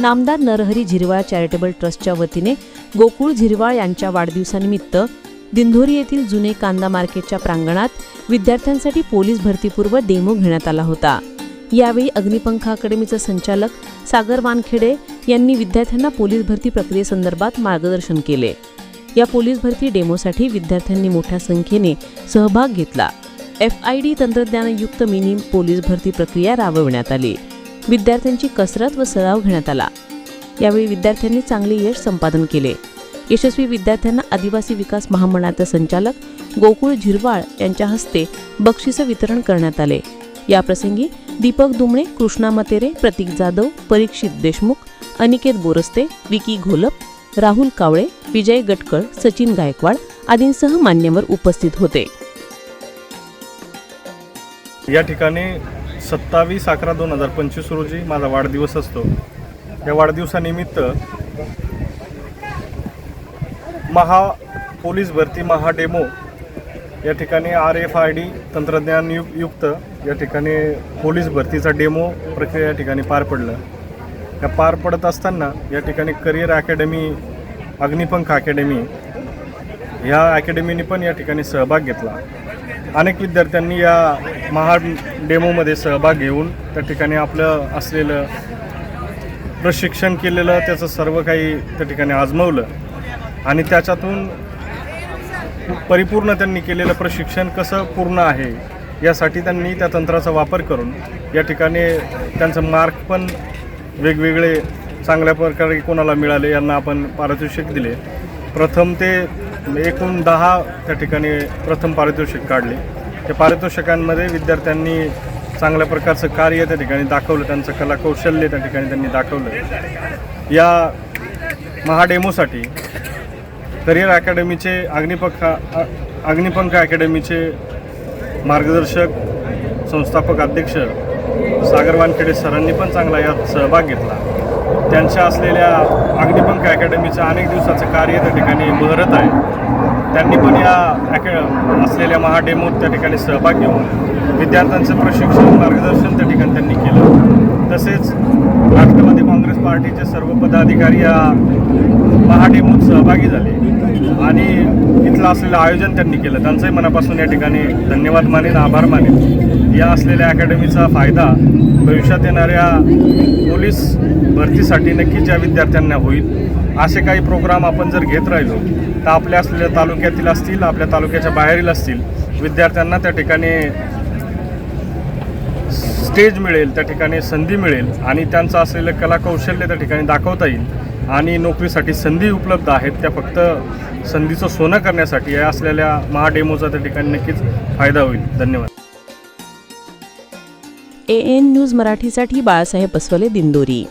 नामदार नरहरी झिरवाळ चॅरिटेबल ट्रस्टच्या वतीने गोकुळ झिरवाळ यांच्या वाढदिवसानिमित्त दिंधोरी येथील जुने कांदा मार्केटच्या प्रांगणात विद्यार्थ्यांसाठी पोलीस भरतीपूर्व डेमो घेण्यात आला होता. यावेळी अग्निपंख अकॅडमीचे संचालक सागर वानखेडे यांनी विद्यार्थ्यांना पोलीस भरती प्रक्रियेसंदर्भात मार्गदर्शन केले. या पोलीस भरती डेमोसाठी विद्यार्थ्यांनी मोठ्या संख्येने सहभाग घेतला. एफ आय डी तंत्रज्ञानयुक्त मिनी पोलीस भरती प्रक्रिया राबविण्यात आली. विद्यार्थ्यांची कसरत व सराव घेण्यात आला. यावेळी विद्यार्थ्यांनी चांगले यश संपादन केले. यशस्वी विद्यार्थ्यांना आदिवासी विकास महामंडळाचे संचालक गोकुळ झिरवाळ यांच्या हस्ते बक्षिसं वितरण करण्यात आले. याप्रसंगी दीपक दुमणे कृष्णा मतेरे प्रतीक जाधव परीक्षित देशमुख अनिकेत बोरस्ते विकी घोलप राहुल कावळे विजय गटकळ सचिन गायकवाड आदींसह मान्यवर उपस्थित होते. या ठिकाणी सत्तावीस अकरा दोन हजार पंचवीस रोजी माझा वाढदिवस असतो. या वाढदिवसानिमित्त महा पोलीस भरती महा डेमो या ठिकाणी आर एफ आय डी तंत्रज्ञान यु युक्त या ठिकाणी पोलीस भरतीचा डेमो प्रक्रिया या ठिकाणी पार पडलं. या पार पडत असताना या ठिकाणी करिअर अकॅडमी अग्निपंख अकॅडमी ह्या अकॅडमीने पण या ठिकाणी सहभाग घेतला. अनेक विद्यार्थ्यांनी या महा डेमोमध्ये सहभाग घेऊन त्या ठिकाणी आपलं असलेलं प्रशिक्षण केलेलं त्याचं सर्व काही त्या ठिकाणी आजमवलं. आणि त्याच्यातून परिपूर्ण त्यांनी केलेलं प्रशिक्षण कसं पूर्ण आहे यासाठी त्यांनी त्या तंत्राचा वापर करून या ठिकाणी त्यांचं मार्क पण वेगवेगळे चांगल्या प्रकारे कोणाला मिळाले यांना आपण पारितोषिक दिले. प्रथम ते एकूण दहा त्या ठिकाणी प्रथम पारितोषिक काढले. त्या पारितोषिकांमध्ये विद्यार्थ्यांनी चांगल्या प्रकारचं कार्य त्या ठिकाणी दाखवलं त्यांचं कलाकौशल्य त्या ठिकाणी त्यांनी दाखवलं. या महाडेमोसाठी करिअर अकॅडमीचे अग्निपंख अग्निपंख अकॅडमीचे मार्गदर्शक संस्थापक अध्यक्ष सागर वानखेडे सरांनी पण चांगला यात सहभाग घेतला. त्यांच्या असलेल्या अग्निपंख अकॅडमीचं अनेक दिवसाचं कार्य त्या ठिकाणी बहरत आहे. त्यांनी पण या अकॅ असलेल्या महाडेमोत त्या ठिकाणी सहभाग घेऊन विद्यार्थ्यांचं प्रशिक्षण मार्गदर्शन त्या ठिकाणी त्यांनी केलं. तसेच राष्ट्रवादी काँग्रेस पार्टीचे सर्व पदाधिकारी या महाडेमोत सहभागी झाले आणि इथलं असलेलं आयोजन त्यांनी केलं. त्यांचंही मनापासून या ठिकाणी धन्यवाद मानेन आभार मानेन. या असलेल्या अकॅडमीचा फायदा भविष्यात येणाऱ्या पोलीस भरतीसाठी नक्कीच या विद्यार्थ्यांना होईल. असे काही प्रोग्राम आपण जर घेत राहिलो तर आपल्या असलेल्या तालुक्यातील असतील आपल्या तालुक्याच्या बाहेरील असतील विद्यार्थ्यांना त्या ठिकाणी स्टेज मिळेल त्या ठिकाणी संधी मिळेल आणि त्यांचं असलेलं कलाकौशल्य त्या ठिकाणी दाखवता येईल आणि नोकरीसाठी संधी उपलब्ध आहेत त्या फक्त संधीचं सोनं करण्यासाठी या असलेल्या महाडेमोचा त्या ठिकाणी नक्कीच फायदा होईल. धन्यवाद. ए एन न्यूज मराठीसाठी बाळासाहेब बसवले दिंदोरी